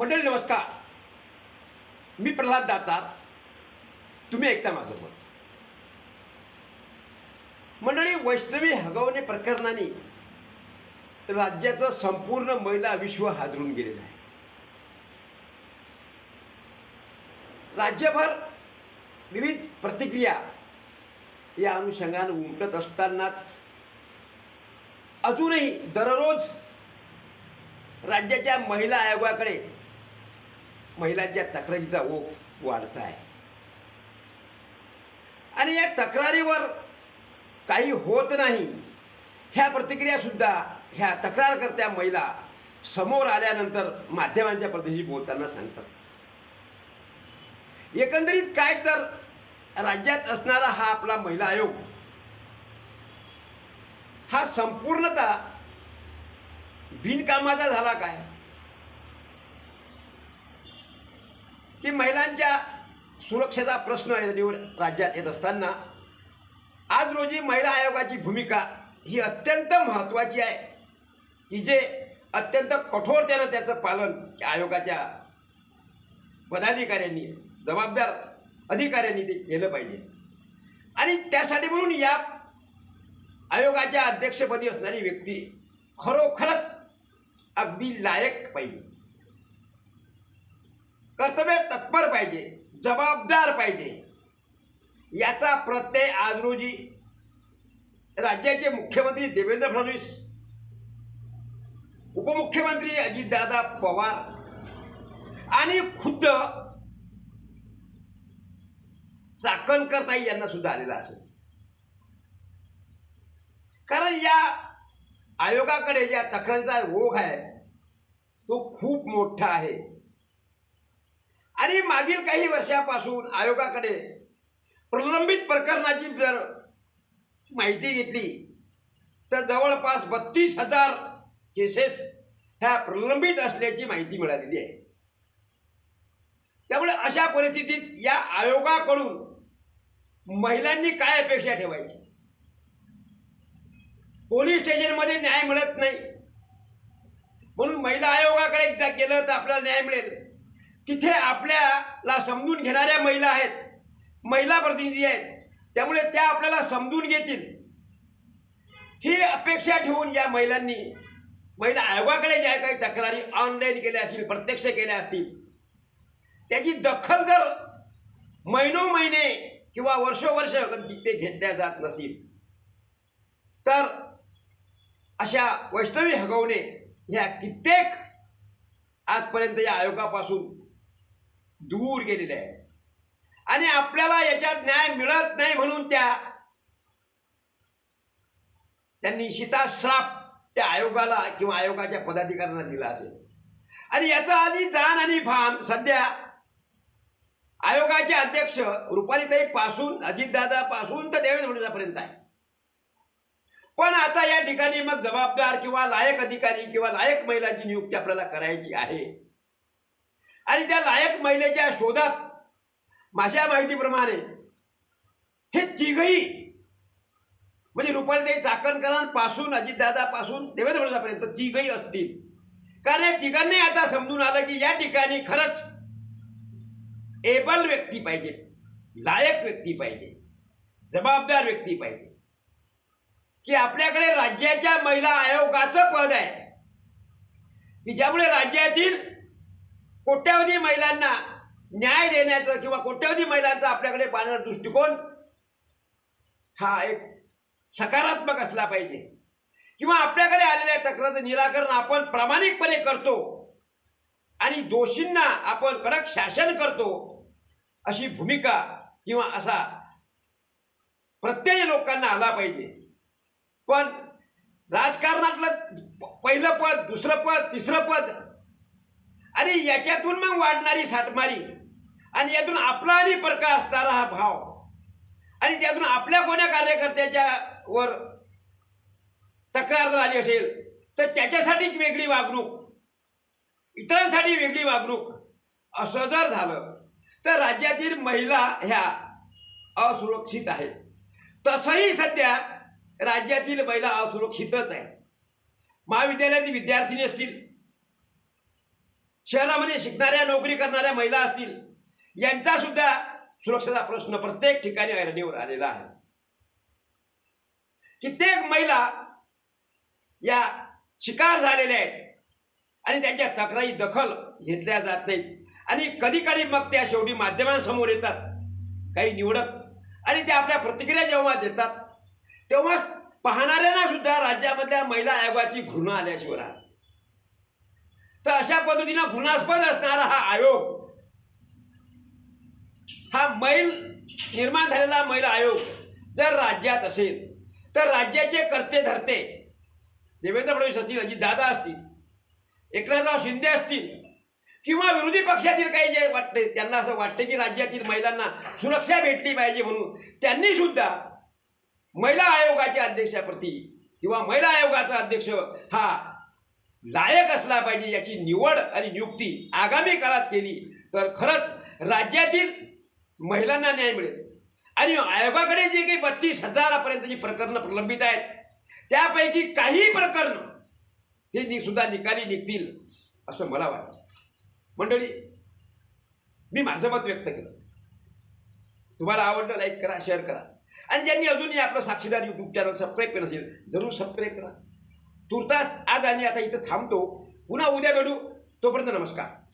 मंडळी नमस्कार. मी प्रल्हाद दातार. तुम्ही ऐकता माझं मत मंडळी वैष्णवी हगवणे प्रकरणाने राज्याचं संपूर्ण महिला विश्व हादरून गेलेलं आहे. राज्यभर विविध प्रतिक्रिया या अनुषंगानं उमटत असतानाच अजूनही दररोज राज्याच्या महिला आयोगाकडे महिलांच्या तक्रारीचा ओघ वाढत आहे आणि या तक्रारीवर काही होत नाही ह्या प्रतिक्रिया सुद्धा ह्या तक्रारकर्त्या महिला समोर आल्यानंतर माध्यमांच्या प्रतिशी बोलताना सांगतात. एकंदरीत काय तर राज्यात असणारा हा आपला महिला आयोग हा संपूर्णतः बिनकामाचा झाला काय? की महिलांच्या सुरक्षेचा प्रश्न निवड राज्यात येत असताना आज रोजी महिला आयोगाची भूमिका ही अत्यंत महत्त्वाची आहे. की जे अत्यंत कठोरतेनं त्याचं पालन आयोगाच्या पदाधिकाऱ्यांनी जबाबदार अधिकाऱ्यांनी ते केलं पाहिजे. आणि त्यासाठी म्हणून या आयोगाच्या अध्यक्षपदी असणारी व्यक्ती खरोखरच अगदी लायक पाहिजे. कर्तव्य तत्पर पाहिजे जबाबदार पाहिजे. याचा प्रत्यय आज रोजी राज्याचे मुख्यमंत्री देवेंद्र फडणवीस उपमुख्यमंत्री अजितदादा पवार आणि खुद्द चाकणकरताई यांना सुद्धा आलेला असेल. कारण या आयोगाकडे ज्या तक्रारीचा रोग आहे तो खूप मोठा आहे. मागील काही वर्षापासून आयोगाकडे प्रलंबित प्रकरणाची जर माहिती घेतली तर जवळपास बत्तीस हजार केसेस ह्या प्रलंबित असल्याची माहिती मिळालेली आहे. त्यामुळे अशा परिस्थितीत या आयोगाकडून महिलांनी काय अपेक्षा ठेवायची? पोलीस स्टेशनमध्ये न्याय मिळत नाही. म्हणून महिला आयोगाकडे एकदा गेलं तर आपल्याला न्याय मिळेल. तिथे आपल्याला समजून घेणाऱ्या महिला आहेत. महिला प्रतिनिधी आहेत. त्यामुळे त्या आपल्याला समजून घेतील. ही अपेक्षा ठेवून या महिलांनी महिला आयोगाकडे ज्या काही तक्रारी ऑनलाईन केल्या असतील प्रत्यक्ष केल्या असतील त्याची दखल जर महिनो महिने किंवा वर्षोवर्ष ते घेतल्या जात नसेल तर अशा वैष्णवी हगवणे ह्या कित्येक आजपर्यंत या आयोगापासून दूर गेलेल्या आहेत. आणि आपल्याला याच्यात न्याय मिळत नाही म्हणून त्या त्यांनी शिताश्राप त्या आयोगाला किंवा आयोगाच्या पदाधिकाऱ्यांना दिला असेल. आणि याचा आधी जाण आणि भान सध्या आयोगाचे अध्यक्ष रुपालीताई पासून अजितदादा पासून तर देवेंद्र फडणवीसापर्यंत आहे पण आता या ठिकाणी मग जबाबदार किंवा लायक अधिकारी किंवा लायक महिलांची नियुक्ती आपल्याला करायची आहे. आणि त्या लायक महिलेच्या शोधात माझ्या माहितीप्रमाणे हे तिघही म्हणजे रुपालीताई चाकणकरांपासून अजितदादापासून देवेंद्र फडणवीसापर्यंत तिघही असतील. कारण या तिघांनी आता समजून आलं की या ठिकाणी खरंच एबल व्यक्ती पाहिजे लायक व्यक्ती पाहिजे जबाबदार व्यक्ती पाहिजे. की आपल्याकडे राज्याच्या महिला आयोगाचं पद आहे. की ज्यामुळे राज्यातील कोट्यावधी महिलांना न्याय देण्याचं किंवा कोट्यावधी महिलांचा आपल्याकडे पाहण्याचा दृष्टिकोन हा एक सकारात्मक असला पाहिजे. किंवा आपल्याकडे आलेल्या तक्रारचं निराकरण आपण प्रामाणिकपणे करतो आणि दोषींना आपण कडक शासन करतो अशी भूमिका किंवा असा प्रत्यय लोकांना आला पाहिजे. पण राजकारणातलं पहिलं पद दुसरं पद तिसरं पद आणि याच्यातून मग वाढणारी साठमारी आणि यातून आपला आणि परका असणारा हा भाव. आणि त्यातून आपल्या कोण्या कार्यकर्त्याच्या वर तक्रार जर आली असेल तर त्याच्यासाठी वेगळी वागणूक इतरांसाठी वेगळी वागणूक असं जर झालं तर राज्यातील महिला ह्या असुरक्षित आहेत. तसंही सध्या राज्यातील महिला असुरक्षितच आहे महाविद्यालयातील विद्यार्थिनी असतील शहरामध्ये शिकणाऱ्या नोकरी करणाऱ्या महिला असतील यांचा सुद्धा सुरक्षेचा प्रश्न प्रत्येक ठिकाणी ऐरणीवर आलेला आहे. कित्येक महिला या शिकार झालेल्या आहेत आणि त्यांच्या तक्रारी दखल घेतल्या जात नाहीत. आणि कधी कधी मग त्या शेवटी माध्यमांसमोर येतात काही निवडक. आणि त्या आपल्या प्रतिक्रिया जेव्हा देतात तेव्हा पाहणाऱ्यांना सुद्धा राज्यामधल्या महिला आयोगाची घृणा आल्याशिवाय राहत तर अशा पद्धतीनं घृणास्पद असणारा हा आयोग हा मैल निर्माण झालेला महिला आयोग जर राज्यात असेल तर राज्याचे कर्ते धरते. देवेंद्र फडणवीस असतील अजितदादा असतील एकनाथराव शिंदे असतील किंवा विरोधी पक्षातील काही जे वाटते त्यांना असं वाटते की राज्यातील महिलांना सुरक्षा भेटली पाहिजे म्हणून त्यांनी सुद्धा महिला आयोगाच्या अध्यक्षाप्रती किंवा महिला आयोगाचा अध्यक्ष हा लायक असला पाहिजे याची निवड आणि नियुक्ती आगामी काळात केली तर खरंच राज्यातील महिलांना न्याय मिळेल. आणि आयोगाकडे जे काही बत्तीस हजारापर्यंतची प्रकरणं प्रलंबित आहेत त्यापैकी काही प्रकरण ते सुद्धा निकाली निघतील असं मला वाटतं. मंडळी मी माझं मत व्यक्त केलं. तुम्हाला आवडलं लाईक करा शेअर करा. आणि ज्यांनी अजूनही आपलं साक्षीदार यूट्यूब चॅनल सबस्क्राईब केलं असेल जरूर सबस्क्राईब करा. तुर्तास आज आणि आता इथं थांबतो. पुन्हा उद्या भेटू. तोपर्यंत नमस्कार.